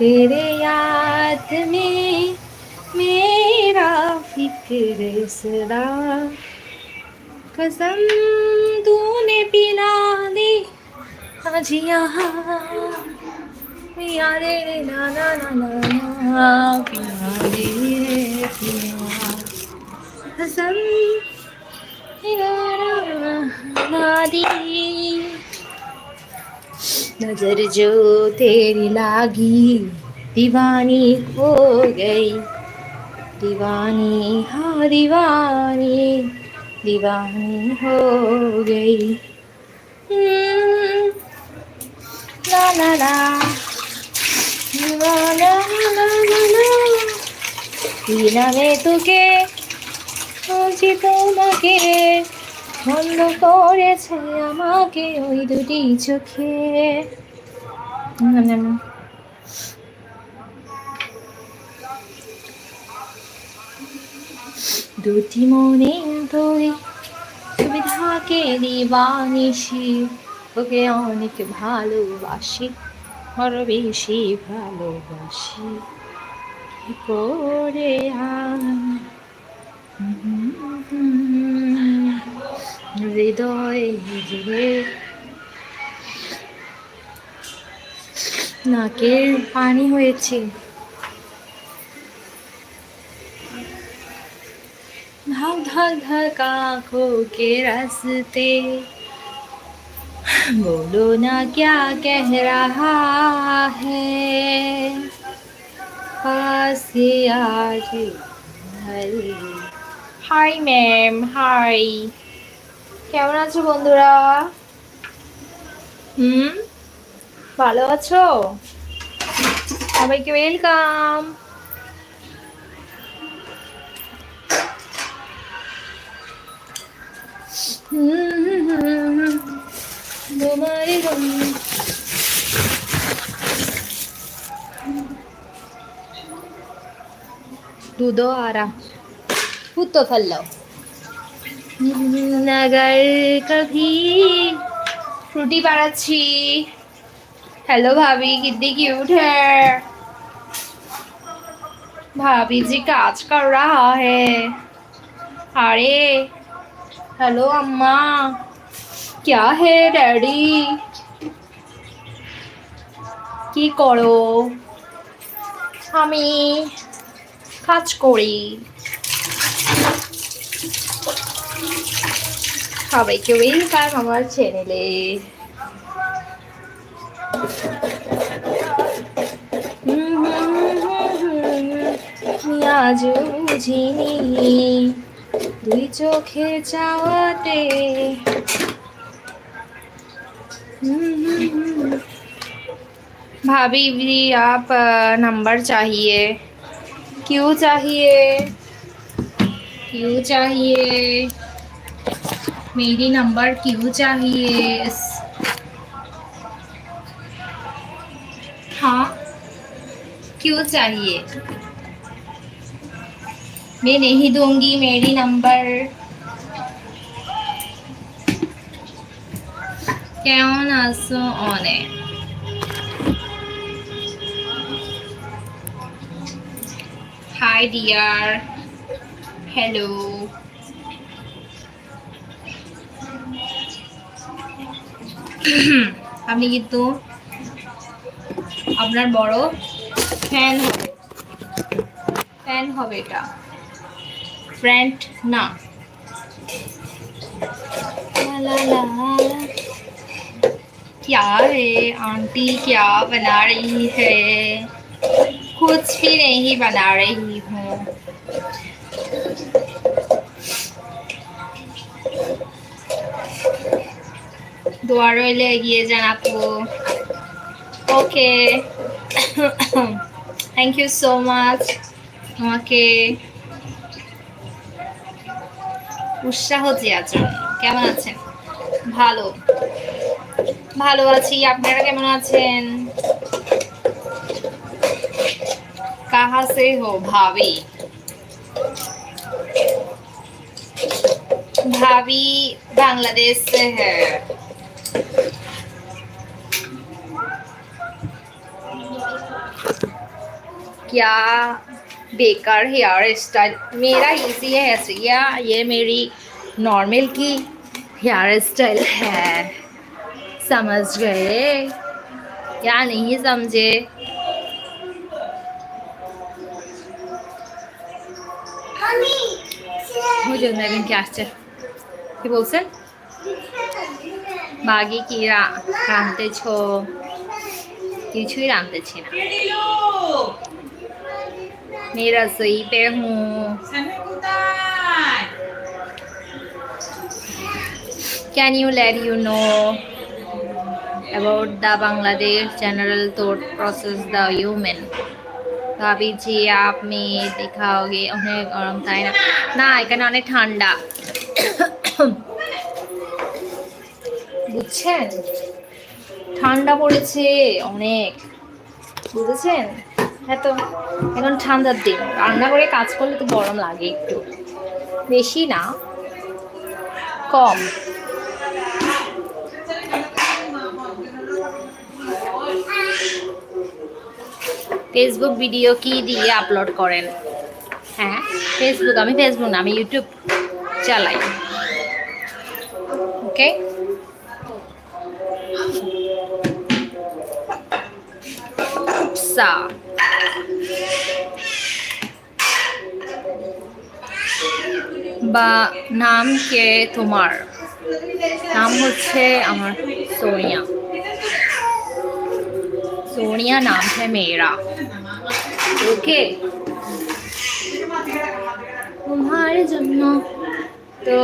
तेरे याद में मेरा फिक्र सदा कसम तूने पिला दी आज यहाँ पिया रे ना ना ना ना पिया रे पिया कसम दी नजर जो तेरी लागी दीवानी हो गई दीवानी हाँ दीवानी दीवानी हो गई ला ला ला दीवाना ला ला ला তোমাকে করেছে আমাকে ওই দুটি চোখে। দুটি মনে তোরে সুবিধাকে দিবানিসি ওকে অনেক ভালোবাসি, আরও বেশি ভালোবাসি। করে আর? হৃদয় জুড়ে নাকের পানি হয়েছে भाग धक धक आंखों के रास्ते बोलो ना क्या कह रहा है पास ही आज হাই ম্যাম হাই কেমন আছো বন্ধুরা? হুম? ভালো আছো? সবাইকে ওয়েলকাম দুধ আরা পুতো ফেলল रहा तो फल लो नगर कभी फ्रूटी বানাচ্ছি हेलो भाभी कितनी क्यूट है भाभी जी काज कर रहा है अरे हेलो अम्मा क्या है डैडी কি করো আমি কাজ করি সবাইকে ওয়েলকাম আমার চ্যানেলে আজ বুঝিনি দুই চোখে চাওয়াতে भाभी भी आप नंबर चाहिए क्यों चाहिए क्यों चाहिए मेरी नंबर क्यों चाहिए हाँ क्यों चाहिए? मैं नहीं दूँगी मेरी नंबर। क्यों ना सो ऑने हाय डियर हेलो আপনি কিন্তু আপনার বড় ফ্যান হবে ফ্যান হবে এটা ফ্রেন্ড না লা লা লা क्या है आंटी क्या बना रही है कुछ भी नहीं बना रही দোয়া রইলে এগিয়ে যান আপু okay thank you so much আমাকে উৎসাহ দেওয়ার জন্য কেমন আছেন ভালো ভালো আছি আপনারা কেমন আছেন কাহা সে হো ভাবি भाभी बांग्लादेश से है क्या बेकार हेयर स्टाइल मेरा इजी है या ये मेरी नॉर्मल की हेयर स्टाइल है समझ गए या नहीं समझे হুজুর ম্যাডাম কে আসছে কি বলছেন বাগি কি রা- রাঁধতেছ কিছুই রাঁধতেছি না মেরা সই পে হুঁ Can you let you know about the Bangladesh general thought process the human? ভাবি জি আপনি দেখাওগে অনেক গরম তাই না না এখানে অনেক ঠান্ডা বুঝছেন ঠান্ডা পড়েছে অনেক বুঝেছেন হ্যাঁ তো, এখন ঠান্ডার দিন। রান্না করে কাজ করলে তো গরম লাগে একটু। বেশি না, কম। ফেসবুক ভিডিও কি দিয়ে আপলোড করেন? হ্যাঁ ফেসবুক আমি ফেসবুক না, আমি ইউটিউব চালাই। ওকে সা বা নাম কে তোমার নাম হচ্ছে আমার সোনিয়া सोनिया नाम है मेरा ओके तुम्हारे जन्म तो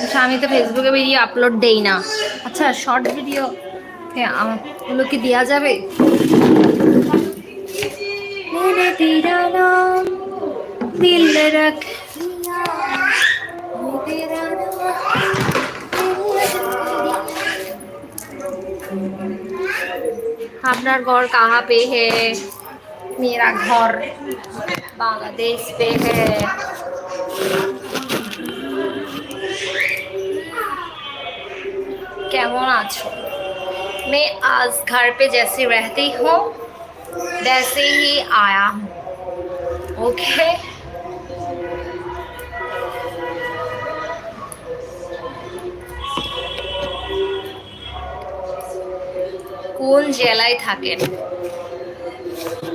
আচ্ছা আমি তো ফেসবুকে ভিডিও আপলোড দেই না আচ্ছা শর্ট ভিডিও ওগুলো কি দেওয়া যাবে मेरे तेरा नाम दिल रख लिया मैं तेरा नाम दिल रख लिया। আপনার ঘর कहाँ पे है मेरा घर बांग्लादेश पे है কেমন আছো मैं आज घर पे जैसे रहती हूँ वैसे ही आया हूँ ओके কোন জেলায় থাকেন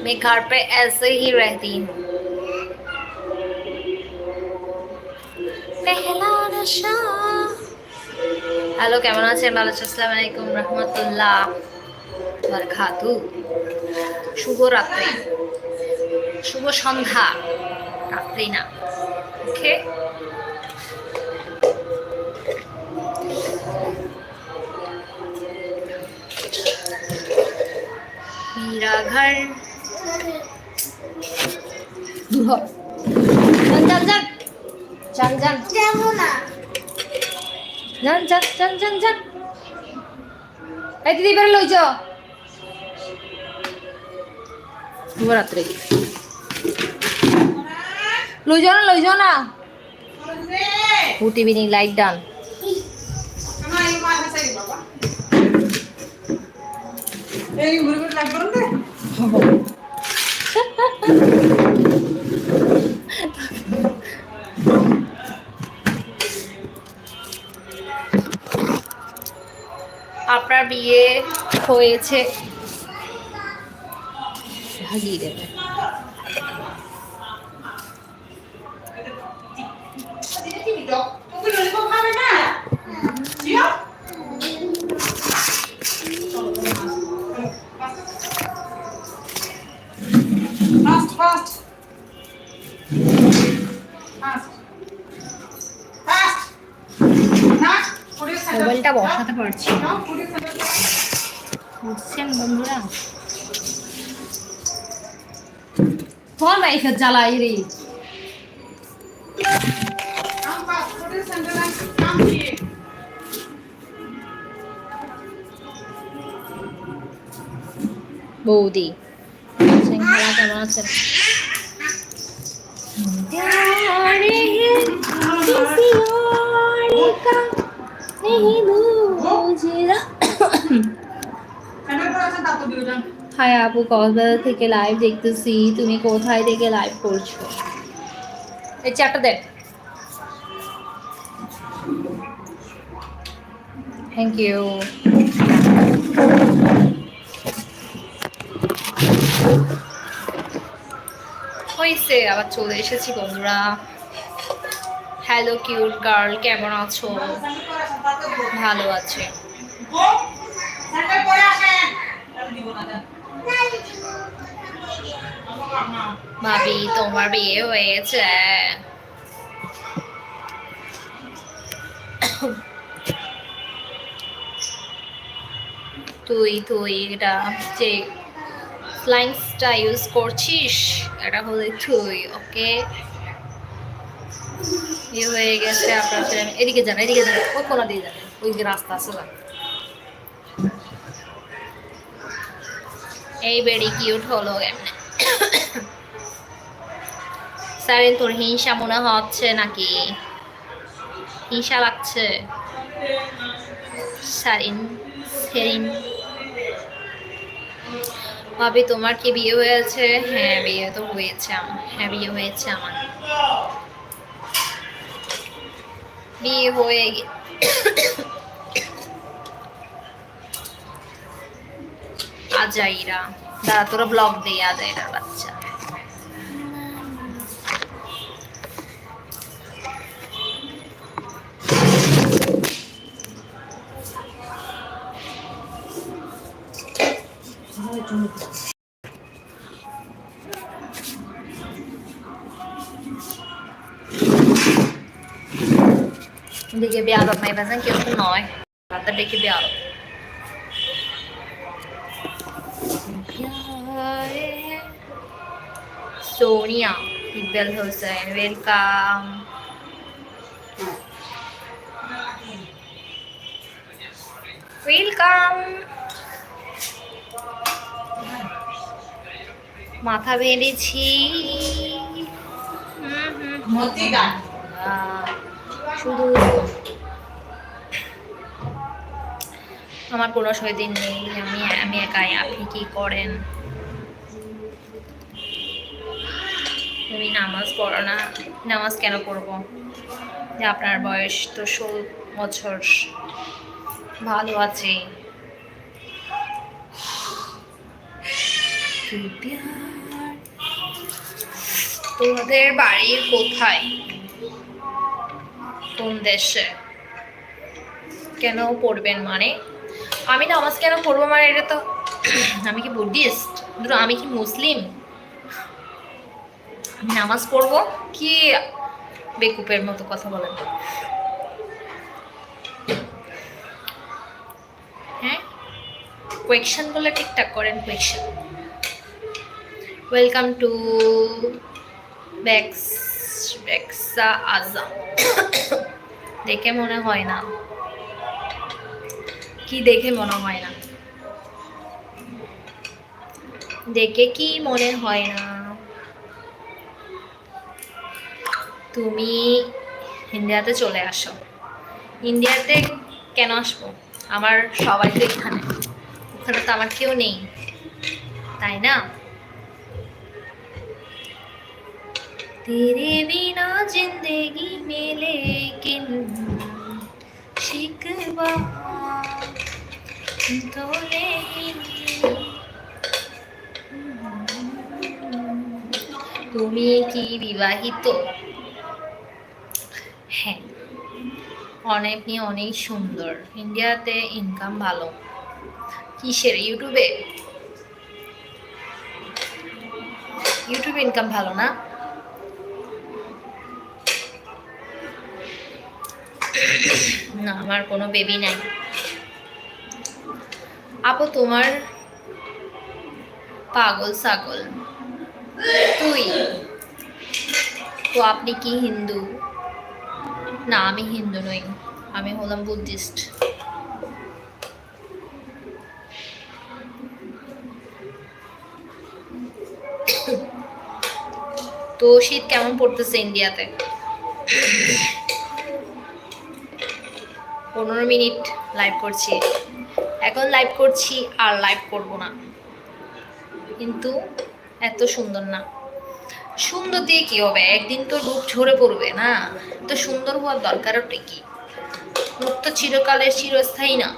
मैं घर पे ऐसे ही रहती हूँ पहला नशा হ্যালো কেমন আছেন ভালো আছেন আসসালামু আলাইকুম রহমতুল্লাহ বারকাতু শুভ রাত্রি শুভ সন্ধ্যা রাত্রি না ওকে मेरा घर दूर हो। जान जान जान जान जान যান যান যান যান যান এই দিদি বের লইছ শুভরাত্রি। লই যাও না লই যাও না। গুড ইভিনিং লাইট ডান। আপনার বিয়ে হয়েছে ভাগিয়ে দেবে fast. Fast. মোবাইলটা বসাতে পারছি বুঝছেন বন্ধুরা? জ্বালাই রে। বৌদি কেমন আছেন হাই আপু, কক্সবাজার থেকে লাইভ দেখতেছি। তুমি কোথায় থেকে লাইভ করছ? এই চারটা দেখ। থ্যাংক ইউ হয়েছে আবার চলে এসেছি বন্ধুরা। হ্যালো কিউট গার্ল কেমন আছো? ভালো আছে। ভাবি, তোমার বিয়ে হয়েছে। তুই তুই এটা যে ফ্লাইংসটা ইউজ করছিস, এটা হলে তুই ওকে ইয়ে হয়ে গেছে, আপনার এদিকে যান এদিকে যান, ওই কোনা দিয়ে যান, ওই যে রাস্তা আছে। এই বেড়ি কিউট হলো এমনি সারিন তোর হিংসা মনে হচ্ছে নাকি? হিংসা লাগছে। সারিন সেরিন ভাবি, তোমার কি বিয়ে হয়েছে? হ্যাঁ বিয়ে তো হয়েছে আমার হ্যাঁ বিয়ে হয়েছে আমার। বিয়ে হয়ে গে- আজাইরা। দাঁড়া তোরা ব্লগ দিয়ে আজাইরার বাচ্চা। দেখে বেয়াদব নাই বাজান কেউ তো নয় রাতে দেখে বেয়াদব সোনিয়া ইকবাল হোসেন ওয়েলকাম ওয়েলকাম মাথা বেঁধেছি। হুম হুম মতি গান। শুধু আমার কোনো সৈদিন নেই, আমি আমি একাই, আপনি কি করেন? তুমি নামাজ পড়ো না, নামাজ কেন পড়ব? যে আপনার বয়স তো ষোলো বছর, ভালো আছে। তোমাদের বাড়ি কোথায়? কোন দেশে? কেন পড়বেন মানে? আমি নামাজ কেন পড়ব মানে এটা তো আমি কি বুদ্ধিস্ট? ধরো আমি কি মুসলিম? আমি নামাজ পড়ব? কি বেকুপের মতো কথা বলেন? হ্যাঁ? কোয়েকশন বলে ঠিকঠাক করেন কোয়েকশন ওয়েলকাম টু ব্যাক্স দেখে মনে হয় না। কি দেখে মনে হয় না? দেখে কি মনে হয় না? তুমি ইন্ডিয়াতে চলে আসো। ইন্ডিয়াতে কেন আসব? আমার সবাই তো এখানে। ওখানে তো আমার কেউ নেই। তাই না? तेरे बिना जिंदगी में लेकिन शिकवा तो नहीं তুমি কি বিবাহিত হ্যাঁ অনেক নিয়ে অনেক সুন্দর ইন্ডিয়াতে ইনকাম ভালো কিসের ইউটিউবে ইউটিউবে ইনকাম ভালো না না, আমার কোনো বেবি নাই। আপু, তোমার পাগল ছাগল। তুই? তো আপনি কি হিন্দু? না, আমি হিন্দু নই। আমি হলাম বুদ্ধিস্ট। তো শীত কেমন পড়তেছে ইন্ডিয়াতে? পনেরো মিনিট লাইভ করছি। এখন লাইভ করছি আর লাইভ করব না। কিন্তু এত সুন্দর না। সুন্দর দিয়ে কী হবে? একদিন তো রূপ ঝরে পড়বে না। তো সুন্দর হওয়ার দরকার ওটা কি? রূপ তো চিরকালের চিরস্থায়ী না।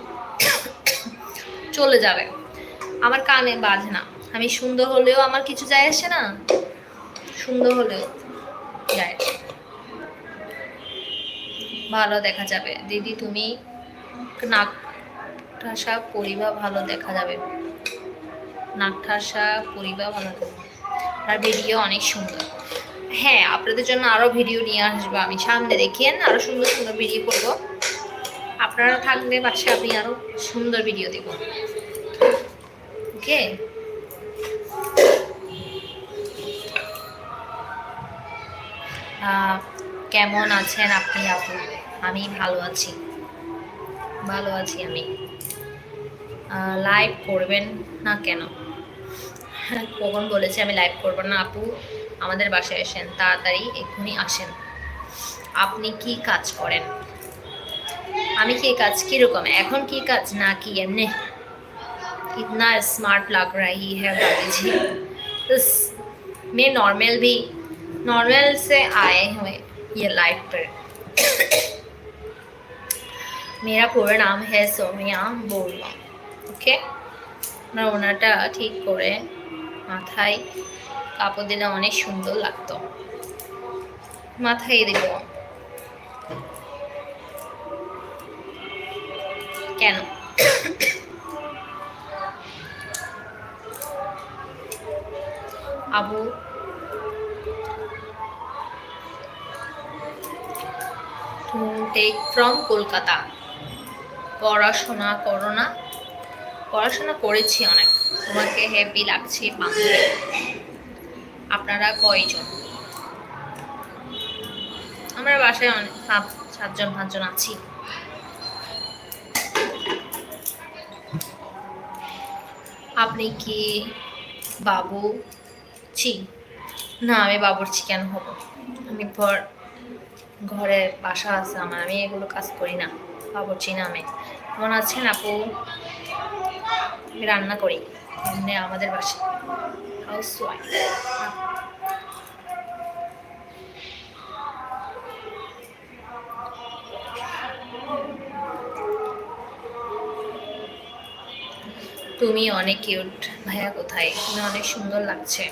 চলে যাবে। আমার কানে বাজে না। আমি সুন্দর হলেও আমার কিছু যায় আসে না। সুন্দর হলেও যায়। ভালো দেখা যাবে। দিদি, তুমি নাক ঠাসা পরিবা ভালো দেখা যাবে। নাক ঠাসা পরিবা ভালো যাবে। আর ভিডিও অনেক সুন্দর। হ্যাঁ আপনাদের জন্য আরও ভিডিও নিয়ে আসব আমি। সামনে দেখিয়েন আরও সুন্দর সুন্দর ভিডিও করব। আপনারা থাকলে পাশে আমি আরও সুন্দর ভিডিও দেব। ওকে? কেমন আছেন আপনি, আপু? আমি ভালো আছি ভালো আছি আমি লাইভ করবেন না কেন হ্যাঁ, কখন বলেছে আমি লাইভ করব না আপু আমাদের বাসায় আসেন তাড়াতাড়ি এক্ষুনি আসেন আপনি কি কাজ করেন আমি কি কাজ কিরকম এখন কি কাজ না কি এমনি कितना स्मार्ट लग रही है भाभी जी इस मैं नॉर्मल भी नॉर्मल से आए हुए ये लाइफ पर मेरा पूरा नाम है सोनिया बोलवा ওকে আপনার ওনাটা ঠিক করে মাথায় কাপড় দিলে অনেক সুন্দর লাগতো মাথায় দিব কেন আবু টেক ফ্রম কলকাতা পড়াশোনা করো না। পড়াশোনা করেছি অনেক। তোমাকে হ্যাপি লাগছে আপনারা কয়জন? আমরা বাসায় অনেক সাত সাতজন, পাঁচজন আছি। আপনি কি বাবু ছি? না, আমি বাবুর্চি কেন হব আমি ঘরে বাসা আছে আমার, আমি এগুলো কাজ করি না। বাবুর্চি না আমি। কেমন আছেন আপু? রান্না করি, এমনি আমাদের বাসায়। হাউস তুমি অনেক কিউট ভাইয়া কোথায়? অনেক সুন্দর লাগছে।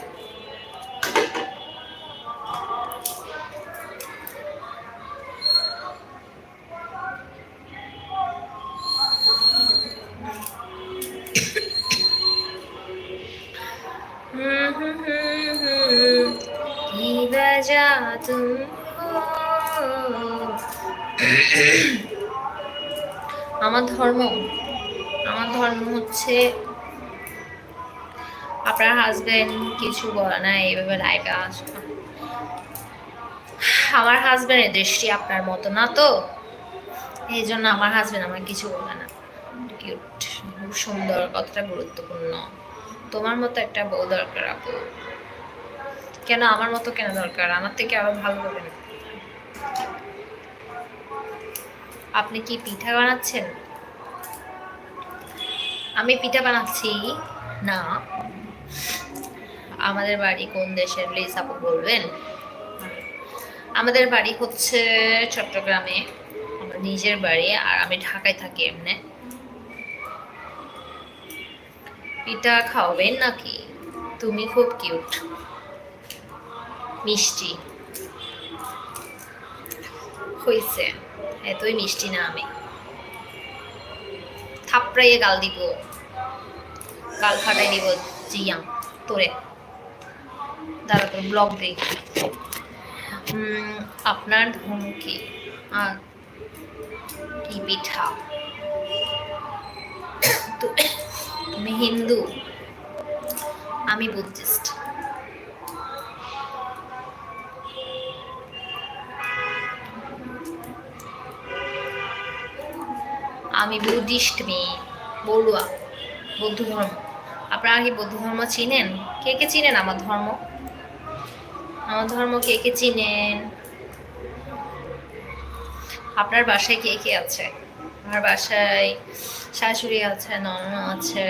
আমার ধর্ম। আমার ধর্ম হচ্ছে আপনার হাজবেন্ড কিছু বলে না, এইভাবে লাইভে আসবে আমার হাজবেন্ডের দৃষ্টি আপনার মতো না তো, এই জন্য আমার হাজবেন্ড আমার কিছু বলে না। কিউট খুব সুন্দর, কতটা গুরুত্বপূর্ণ। তোমার মতো একটা বউ দরকার আপু। কেন আমার মতো কেন দরকার? আমার থেকে আরও ভালো হবে আপনি কি পিঠা বানাচ্ছেন? আমি পিঠা বানাচ্ছি। না। আমাদের বাড়ি কোন দেশের প্লিজ আপু বলবেন? আমাদের বাড়ি হচ্ছে চট্টগ্রামে। আমার নিজের বাড়ি আর আমি ঢাকায় থাকি এমনি। পিঠা খাওয়াবেন নাকি? তুমি খুব কিউট মিষ্টি। হইছে। এতই মিষ্টি না আমি। থাপড়াইয়ে গাল দিব। গাল ফাটাই দিব জিয়া তোরে। দাঁড়া, তোর ব্লগ দেই আপনার ধর্ম কি? আর কি পিঠা? তুমি হিন্দু। আমি বুদ্ধিস্ট। আমি বুদ্ধিস্ট মেয়ে, বড়ুয়া বৌদ্ধ ধর্ম আপনারা কি বৌদ্ধ ধর্ম চিনেন? কে কে চিনেন আমার ধর্ম? আমার ধর্ম কে কে চিনেন? আপনার বাসায় কে কে আছে? আমার বাসায় শাশুড়ি আছে, ননদ আছে।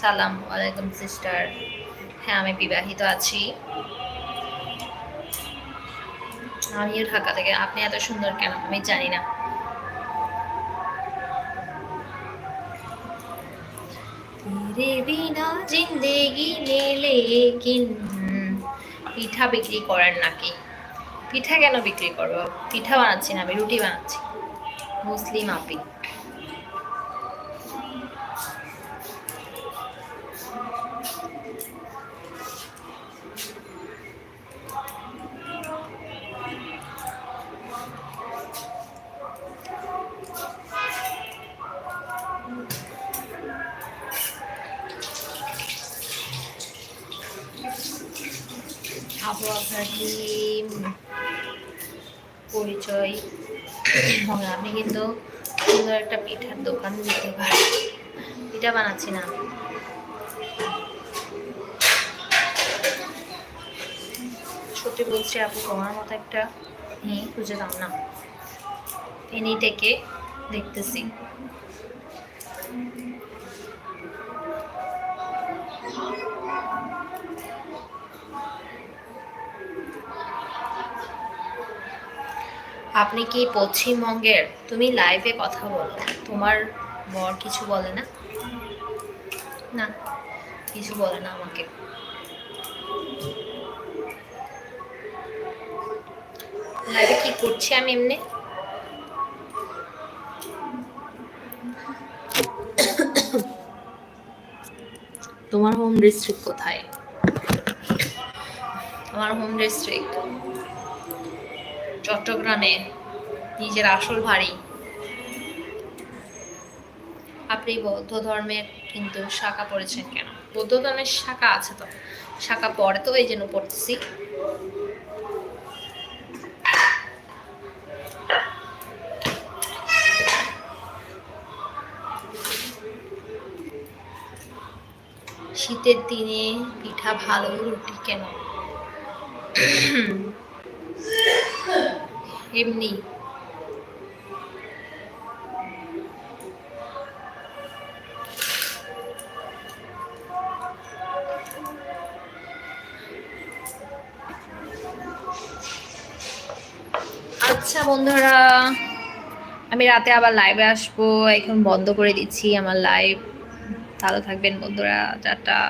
সালাম ওয়ালাইকুম সিস্টার। হ্যাঁ আমি বিবাহিত আছি। আমিও ঢাকা থেকে। আপনি এত সুন্দর কেন? আমি জানি না। तेरे बिना जिंदगी में लेकिन পিঠা বিক্রি করেন নাকি পিঠা কেন বিক্রি করবো পিঠা বানাচ্ছি না আমি রুটি বানাচ্ছি মুসলিম আপি আপু আপনার কি পরিচয়। হবে আপনি কিন্তু সুন্দর একটা পিঠার দোকান দিতে পারেন পিঠা বানাচ্ছি না। সত্যি বলছি, আপু, তোমার মতো একটা মেয়ে খুঁজে দাও না। এনি টেকে দেখতেছি। আপনি কি পশ্চিমবঙ্গের? তুমি লাইভে কথা বলো। তোমার বর কিছু বলে না? না, কিছু বলে না আমাকে। লাইভে কি করছি আমি এমনি? তোমার হোম ডিস্ট্রিক্ট কোথায়? আমার হোম ডিস্ট্রিক্ট চট্টগ্রামে নিজের আসল বাড়ি। আপনি বৌদ্ধ ধর্মের কিন্তু শাখা পড়েছেন কেন? বৌদ্ধ ধর্মের শাখা আছে তো? শাখা পরে তো এই জন্য পড়তেছি। শীতের দিনে পিঠা ভালো, রুটি কেন? এমনি। আচ্ছা বন্ধুরা, আমি রাতে আবার লাইভে আসব। এখন বন্ধ করে দিচ্ছি আমার লাইভ ভালো থাকবেন বন্ধুরা, টাটা।